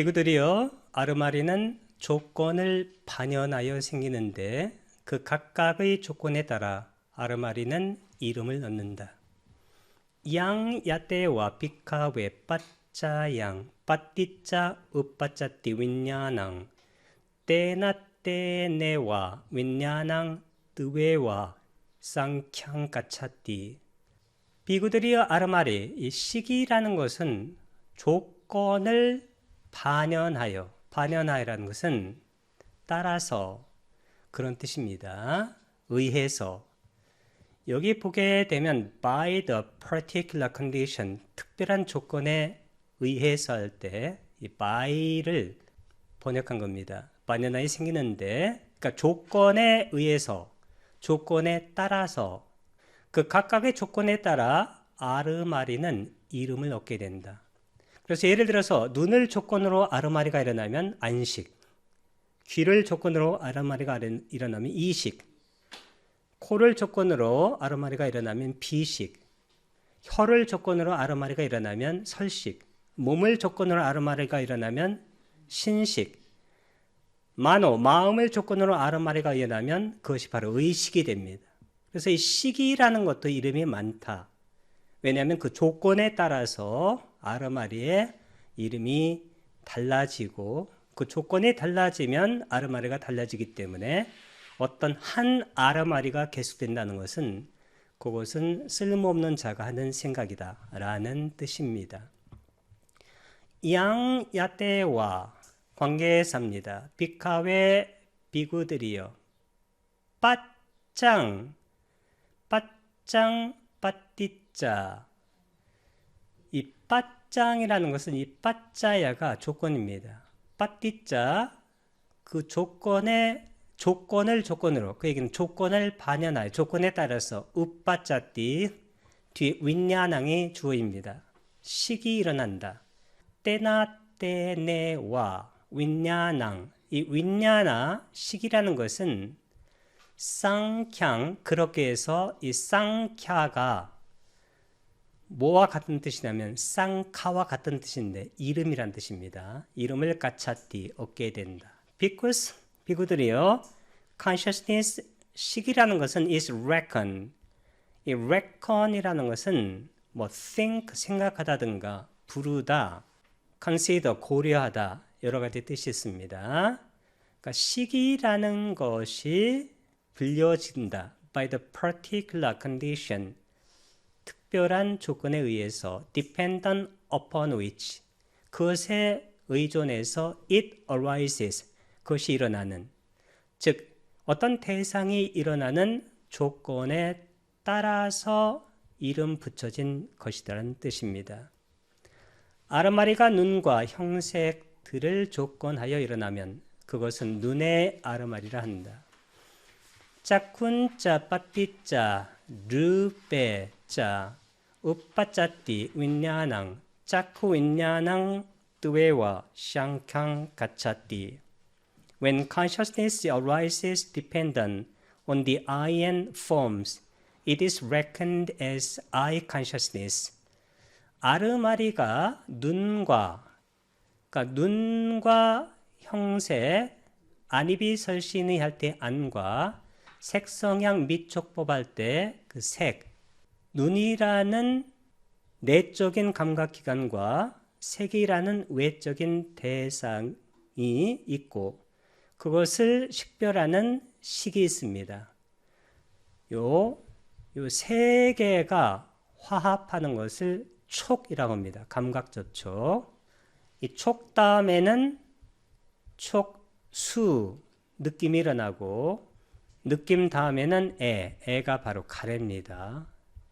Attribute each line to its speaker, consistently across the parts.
Speaker 1: 비구들이여 아르마리는 조건을 반영하여 생기는데 그 각각의 조건에 따라 아르마리는 이름을 얻는다. 양 야떼와 비카웨 빠짜양 빠띠짜 으빠짜띠 윈냐낭 때나 때네와 윈냐낭 뜨웨와 쌍캉 까차띠 비구들이여 아르마리 이 시기라는 것은 조건을 반영하여 반영하여라는 것은 따라서 그런 뜻입니다. 의해서 여기 보게 되면 by the particular condition 특별한 조건에 의해서 할 때 이 by를 번역한 겁니다. 반연하이 생기는데 그러니까 조건에 의해서 조건에 따라서 그 각각의 조건에 따라 아르마리는 이름을 얻게 된다. 그래서 예를 들어서 눈을 조건으로 아르마리가 일어나면 안식, 귀를 조건으로 아르마리가 일어나면 이식, 코를 조건으로 아르마리가 일어나면 비식, 혀를 조건으로 아르마리가 일어나면 설식, 몸을 조건으로 아르마리가 일어나면 신식, 만호, 마음을 조건으로 아르마리가 일어나면 그것이 바로 의식이 됩니다. 그래서 이 식이라는 것도 이름이 많다. 왜냐하면 그 조건에 따라서 아르마리의 이름이 달라지고 그 조건이 달라지면 아르마리가 달라지기 때문에 어떤 한 아르마리가 계속된다는 것은 그것은 쓸모없는 자가 하는 생각이다 라는 뜻입니다. 양 야떼와 관계사입니다. 비카웨 비구들이여 빠짱 빠짱 빠띠자 이 빠짱이라는 것은 이 빠짜야가 조건입니다. 빠띠자 그 조건의 조건을 조건으로 그 얘기는 조건을 반영하여 조건에 따라서 우빠짜띠 뒤 윈냐낭이 주어입니다. 식이 일어난다. 때나 때네와 윈냐낭 이 윈냐나 식이라는 것은 쌍캉 그렇게 해서 이 쌍캬가 뭐와 같은 뜻이냐면 쌍카와 같은 뜻인데 이름이란 뜻입니다. 이름을 까차띠 얻게 된다. because 비구들이요. consciousness 식이라는 것은 is reckon. 이 reckon이라는 것은 뭐 think 생각하다든가 부르다, consider 고려하다 여러 가지 뜻이 있습니다. 그러니까 식이라는 것이 불려진다 by the particular condition 특별한 조건에 의해서 dependent upon which 그것에 의존해서 it arises 그것이 일어나는 즉 어떤 대상이 일어나는 조건에 따라서 이름 붙여진 것이라는 뜻입니다. 아르마리가 눈과 형색들을 조건하여 일어나면 그것은 눈의 아르마리라 한다. 짝쿤자 빠띠자 르베 자 우빠짜띠 윈냐낭 짜쿠 윈냐낭 뜨웨와 샹캉 가차띠 When consciousness arises dependent on the I and forms, it is reckoned as I consciousness. 아르마리가 눈과 그러니까 눈과 형세 안입이 설신의 할 때 안과 색성향 미촉법 할 때 그 색, 눈이라는 내적인 감각기관과 색이라는 외적인 대상이 있고 그것을 식별하는 식이 있습니다. 요, 요 세 개가 화합하는 것을 촉이라고 합니다. 감각적 촉. 이 촉 다음에는 촉수, 느낌이 일어나고 느낌 다음에는 애, 애가 바로 가래입니다.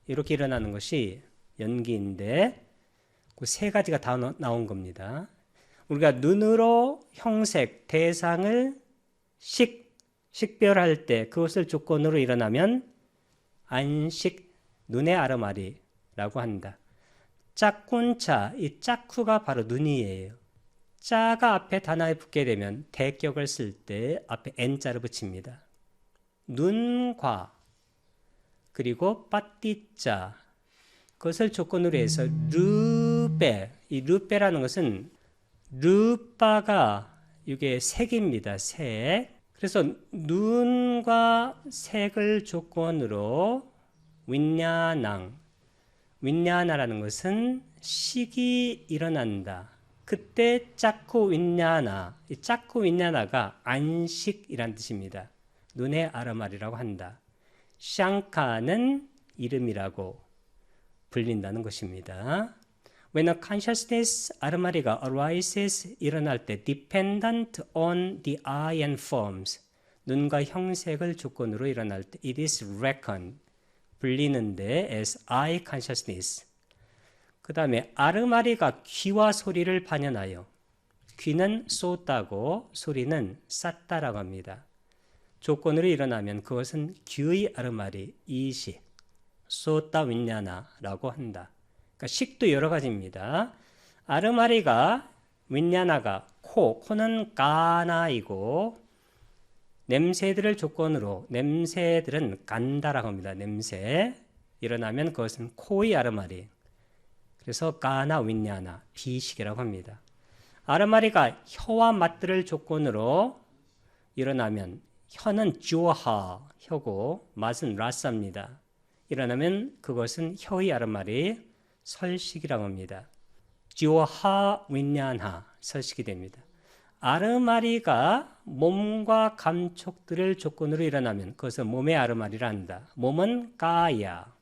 Speaker 1: 이렇게 일어나는 것이 연기인데 그 세 가지가 다 나온 겁니다. 우리가 눈으로 형색, 대상을 식, 식별할 때 그것을 조건으로 일어나면 안식, 눈의 아르마리라고 한다. 짝꾼차, 이 짝쿠가 바로 눈이에요. 짜가 앞에 단어에 붙게 되면 대격을 쓸 때 앞에 n자를 붙입니다. 눈과 그리고 빠띠자 그것을 조건으로 해서 르베 이 르베라는 것은 르바가 이게 색입니다. 색. 그래서 눈과 색을 조건으로 윈냐낭. 윈냐나라는 것은 식이 일어난다. 그때 짜쿠 윈냐나. 이 짜쿠 윈냐나가 안식이란 뜻입니다. 눈의 아르말이라고 한다. 샹카는 이름이라고 불린다는 것입니다. When a consciousness 아르마리가 arises 일어날 때 dependent on the eye and forms 눈과 형색을 조건으로 일어날 때 it is reckoned 불리는데 as eye consciousness 그 다음에 아르마리가 귀와 소리를 반연하여 귀는 쏟다고 소리는 쌌다라고 합니다. 조건으로 일어나면 그것은 귀의 아르마리 이시 쏟다 윈냐나라고 한다. 그러니까 식도 여러 가지입니다. 아르마리가 윈냐나가 코, 코는 까나이고 냄새들을 조건으로 냄새들은 간다라고 합니다. 냄새 일어나면 그것은 코의 아르마리. 그래서 까나 윈냐나 비식이라고 합니다. 아르마리가 혀와 맛들을 조건으로 일어나면 혀는 주하 혀고 맛은 라사입니다. 일어나면 그것은 혀의 아르마리 설식이라고 합니다. 지오하 윈얀하 설식이 됩니다. 아르마리가 몸과 감촉들을 조건으로 일어나면 그것은 몸의 아르마리라 한다. 몸은 까야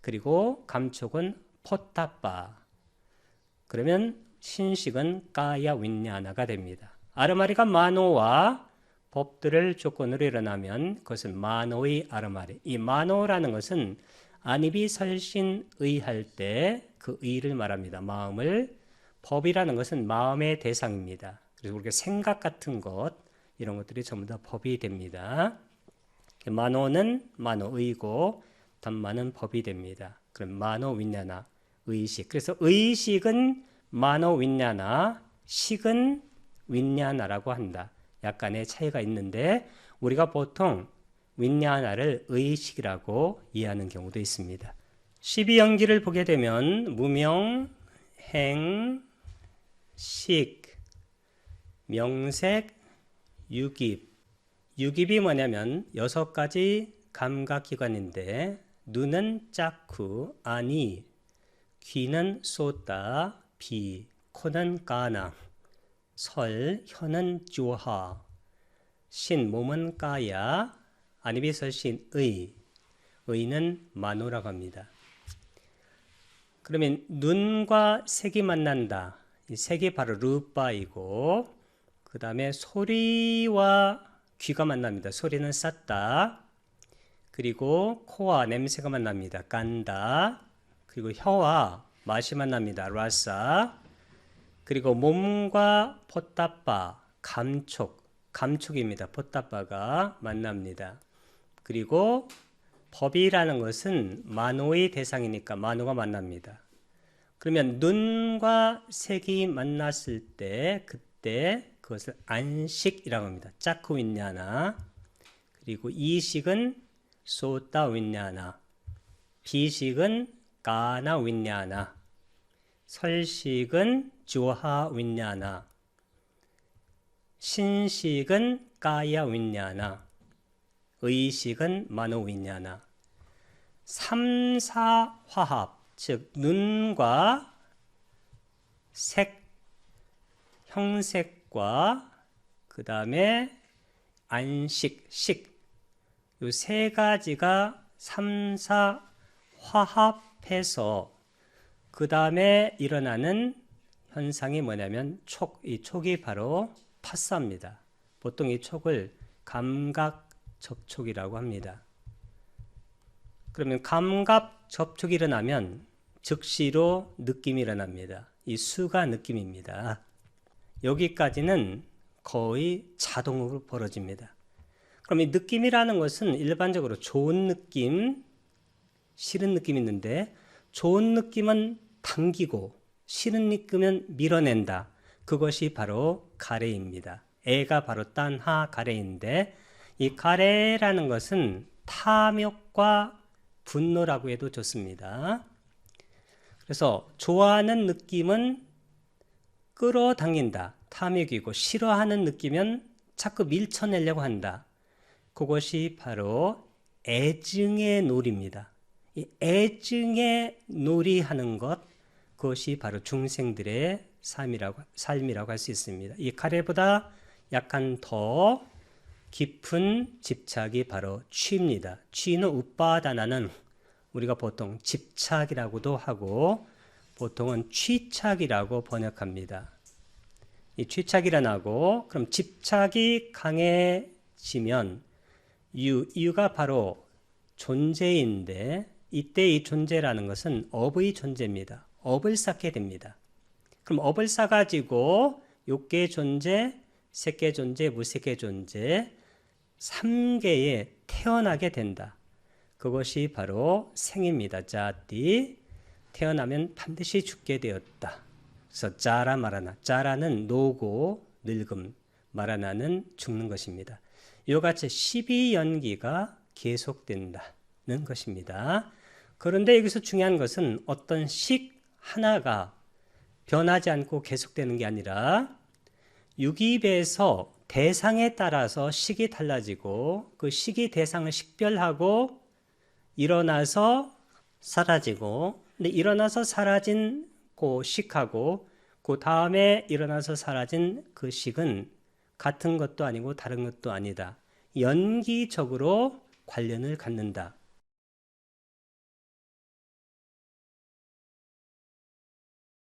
Speaker 1: 그리고 감촉은 포타빠 그러면 신식은 까야 윈야나가 됩니다. 아르마리가 마노와 법들을 조건으로 일어나면 그것은 마노의 아르마리. 이 마노라는 것은 안입이 설신 의할 때 그 의를 말합니다. 마음을 법이라는 것은 마음의 대상입니다. 그래서 우리가 생각 같은 것 이런 것들이 전부 다 법이 됩니다. 마노는 마노의고 단마는 법이 됩니다. 그럼 마노 윈냐나 의식. 그래서 의식은 마노 윈냐나 식은 윈냐나라고 한다. 약간의 차이가 있는데 우리가 보통 윈냐나를 의식이라고 이해하는 경우도 있습니다. 12연기를 보게 되면 무명, 행, 식, 명색, 유깁. 유깁이 뭐냐면 여섯 가지 감각기관인데 눈은 짝쿠, 아니, 귀는 쏟다, 비, 코는 까나, 설, 혀는 조하, 신, 몸은 까야, 아니비설신 의, 의는 마노라고 합니다. 그러면 눈과 색이 만난다. 이 색이 바로 루빠이고 그 다음에 소리와 귀가 만납니다. 소리는 쌌다. 그리고 코와 냄새가 만납니다. 깐다. 그리고 혀와 맛이 만납니다. 라사. 그리고 몸과 포따빠, 감촉, 감촉입니다. 포따빠가 만납니다. 그리고 법이라는 것은 만호의 대상이니까 만호가 만납니다. 그러면 눈과 색이 만났을 때 그때 그것을 안식이라고 합니다. 짜쿠 윈냐나 그리고 이식은 소따 윈냐나 비식은 까나 윈냐나 설식은 주하 윈냐나. 신식은 까야 윈냐나. 의식은 마노위냐나. 삼사화합 즉 눈과 색 형색과 그 다음에 안식 식. 이세 가지가 삼사 화합해서 그 다음에 일어나는 현상이 뭐냐면 촉, 이 촉이 바로 파사입니다. 보통 이 촉을 감각 접촉이라고 합니다. 그러면 감각 접촉이 일어나면 즉시로 느낌이 일어납니다. 이 수가 느낌입니다. 여기까지는 거의 자동으로 벌어집니다. 그럼 이 느낌이라는 것은 일반적으로 좋은 느낌, 싫은 느낌이 있는데 좋은 느낌은 당기고 느낌은 밀어낸다. 그것이 바로 가래입니다. 애가 바로 딴하 가래인데 이 가래라는 것은 탐욕과 분노라고 해도 좋습니다. 그래서 좋아하는 느낌은 끌어당긴다. 탐욕이고 싫어하는 느끼면 자꾸 밀쳐내려고 한다. 그것이 바로 애증의 놀입니다. 이 애증의 놀이하는 것 그것이 바로 중생들의 삶이라고 삶이라고 할 수 있습니다. 이 가래보다 약간 더 깊은 집착이 바로 취입니다. 취는 우빠다나는 우리가 보통 집착이라고도 하고 보통은 취착이라고 번역합니다. 이 취착이라나고 그럼 집착이 강해지면 이유, 이유가 바로 존재인데 이때 이 존재라는 것은 업의 존재입니다. 업을 쌓게 됩니다. 그럼 업을 쌓아가지고 육계 존재, 색계 존재, 무색계 존재 3개에 태어나게 된다. 그것이 바로 생입니다. 자띠 태어나면 반드시 죽게 되었다. 그래서 자라 마라나 자라는 노고 늙음 마라나는 죽는 것입니다. 이같이 12연기가 계속된다는 것입니다. 그런데 여기서 중요한 것은 어떤 식 하나가 변하지 않고 계속되는 게 아니라 유기배에서 대상에 따라서 식이 달라지고 그 식이 대상을 식별하고 일어나서 사라지고 근데 일어나서 사라진 그 식하고 그 다음에 일어나서 사라진 그 식은 같은 것도 아니고 다른 것도 아니다. 연기적으로 관련을 갖는다.